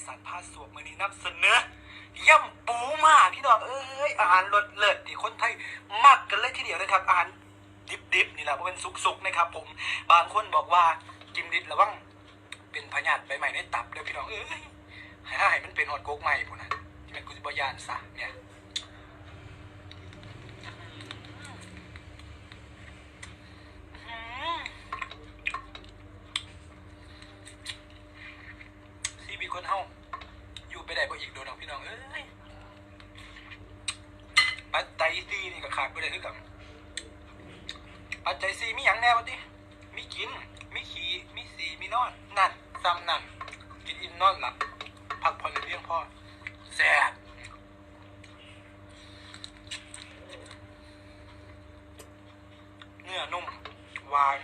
อีสานพาสวกมือนี้นำเสนอย่ำปูมาพี่น้องเอ้ยอาหารรสเลิศที่คนไทยมักกันเลยทีเดียวนะครับอาหารดิบๆนี่แหละเพราะเป็นสุกๆนะครับ ผมบางคนบอกว่ากินดิบระวังเป็นพญาติใบใหม่ในตับเด้อพี่น้องเอ้ยหายห้มันเป็นหอดโกกใหม่พูนนะที่เป็นกุจิบยานซะเนี่ยชีวิตคนเฮา อีกโดนเอาพี่น้องเอ้ยปัจจัยซีนี่ก็ขาดไปเลยคือกับปัจจัยซีมีอย่างแน่วะติมีกิน มีขี่มีสีมีนอนนั่นซ้ำนั่นกินอิ่มนอนหลับพักผ่อนเพียงพอแซ่บเนื้อนุ่มหวาน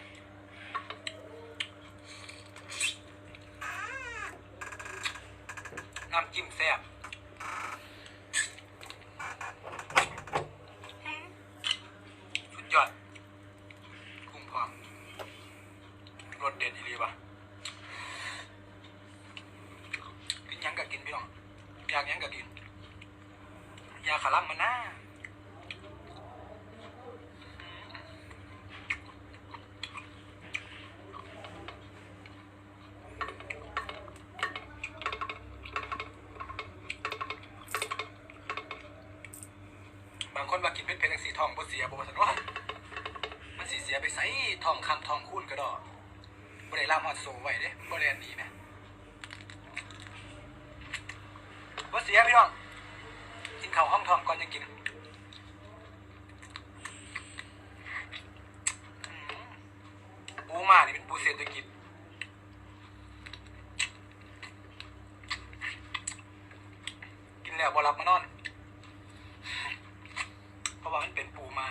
น้ำ จิ้มแซ่บสุดยอด กุ้งพร้อมรสเด็ดอีหลีปะกินหยังก็กินพี่น้องอยากหยังก็กิน อยากขลังมันนะ บางคนมากินเผ็ดเผ็ดจังสีทองบ่เสียบ่ว่าสันว่ามันสิเสียไปใส่ทองคำทองคูณก็ดอกบริลามฮอดโซไว้เด้บริเวณนี้นะว่เสียพี่น้องกินข้าวห้องทองก่อนยังกินอืมปูมานี่เป็นปูเศรษฐกิจกินแล้วบ่รับมานอน เป็นปูมา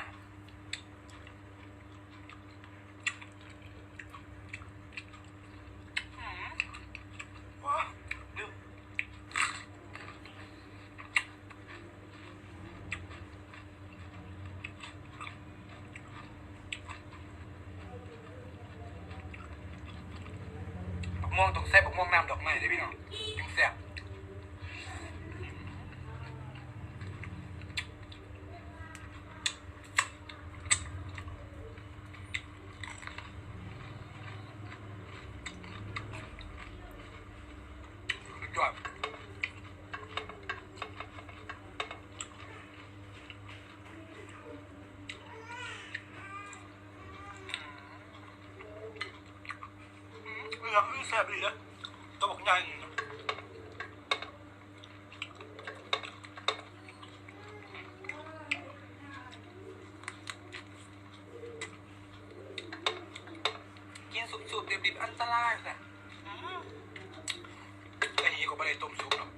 ม่วงต้องแซ่บม่วงน้ำดอกไม้ได้พี่น้องยังแซ่บสุดยอด เนื้อคือแซ่บดีนะตัวบอกใหญ่กินสุกๆดิบๆอันตรายนะอืมไอ้นี่ก็ไม่ได้ต้มสุกหรอก